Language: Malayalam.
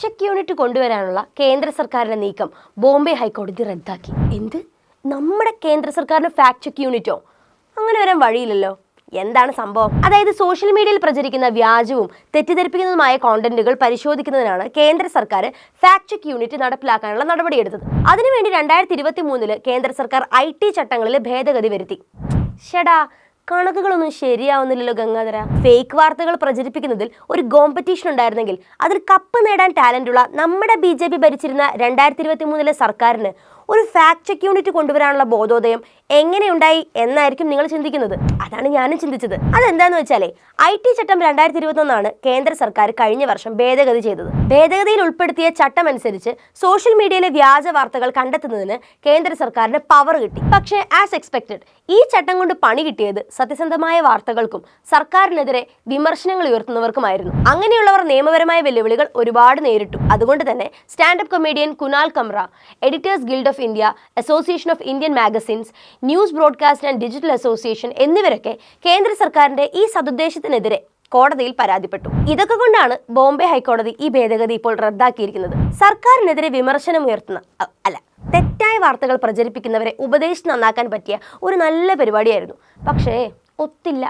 ചെക്ക് യൂണിറ്റ് കൊണ്ടുവരാനുള്ള കേന്ദ്ര സർക്കാരിന്റെ നീക്കം ബോംബെ ഹൈക്കോടതി റദ്ദാക്കി. എന്ത്? നമ്മുടെ കേന്ദ്ര സർക്കാരിന്റെ ഫാക്ട് ചെക്ക് യൂണിറ്റോ അങ്ങനെ വരാൻ വഴിയില്ലല്ലോ. എന്താണ് സംഭവം? അതായത് സോഷ്യൽ മീഡിയയിൽ പ്രചരിക്കുന്ന വ്യാജവും തെറ്റിദ്ധരിപ്പിക്കുന്നതുമായ കോണ്ടന്റുകൾ പരിശോധിക്കുന്നതിനാണ് കേന്ദ്ര സർക്കാർ ഫാക്ട് ചെക്ക് യൂണിറ്റ് നടപ്പിലാക്കാനുള്ള നടപടിയെടുത്തത്. അതിനുവേണ്ടി രണ്ടായിരത്തി ഇരുപത്തി മൂന്നിൽ കേന്ദ്ര സർക്കാർ ഐ ടി ചട്ടങ്ങളിൽ ഭേദഗതി വരുത്തി. ഷടാ കണക്കുകളൊന്നും ശരിയാവുന്നില്ലല്ലോ ഗംഗാധര. ഫേക്ക് വാർത്തകൾ പ്രചരിപ്പിക്കുന്നതിൽ ഒരു കോമ്പറ്റീഷൻ ഉണ്ടായിരുന്നെങ്കിൽ അതിൽ കപ്പ് നേടാൻ ടാലന്റുള്ള നമ്മുടെ ബി ഭരിച്ചിരുന്ന രണ്ടായിരത്തി ഇരുപത്തി മൂന്നിലെ സർക്കാരിന് ഒരു ഫാക്ട് ചെക്ക് യൂണിറ്റ് കൊണ്ടുവരാനുള്ള ബോധോദയം എങ്ങനെയുണ്ടായി എന്നായിരിക്കും നിങ്ങൾ ചിന്തിക്കുന്നത്. അതാണ് ഞാനും ചിന്തിച്ചത്. അതെന്താന്ന് വെച്ചാലേ ഐ ടി ചട്ടം രണ്ടായിരത്തി ഇരുപത്തൊന്നാണ് കേന്ദ്ര സർക്കാർ കഴിഞ്ഞ വർഷം ഭേദഗതി ചെയ്തത്. ഭേദഗതിയിൽ ഉൾപ്പെടുത്തിയ ചട്ടം അനുസരിച്ച് സോഷ്യൽ മീഡിയയിലെ വ്യാജ വാർത്തകൾ കണ്ടെത്തുന്നതിന് കേന്ദ്ര സർക്കാരിന് പവർ കിട്ടി. പക്ഷേ ആസ് എക്സ്പെക്ടഡ് ഈ ചട്ടം കൊണ്ട് പണി കിട്ടിയത് സത്യസന്ധമായ വാർത്തകൾക്കും സർക്കാരിനെതിരെ വിമർശനങ്ങൾ ഉയർത്തുന്നവർക്കുമായിരുന്നു. അങ്ങനെയുള്ളവർ നിയമപരമായ വെല്ലുവിളികൾ ഒരുപാട് നേരിട്ടു. അതുകൊണ്ട് തന്നെ standup comedian Kunal Kamra editors guild of India association of Indian magazines news broadcast and digital association എന്നിവരൊക്കെ കേന്ദ്ര സർക്കാരിന്റെ ഈ സതുദ്ദേശത്തിനെതിരെ കോടതിയിൽ പരാതിപ്പെട്ടു. ഇതൊക്കെ കൊണ്ടാണ് ബോംബെ ഹൈക്കോടതി ഈ ഭേദഗതി ഇപ്പോൾ റദ്ദാക്കിയിരിക്കുന്നത്. സർക്കാരിനെതിരെ വിമർശനം ഉയർത്തുന്ന അല്ല തെറ്റായ വാർത്തകൾ പ്രചരിപ്പിക്കുന്നവരെ ഉപദേശിച്ച് നന്നാക്കാൻ പറ്റിയ ഒരു നല്ല പരിപാടിയായിരുന്നു. പക്ഷേ ഒത്തില്ല.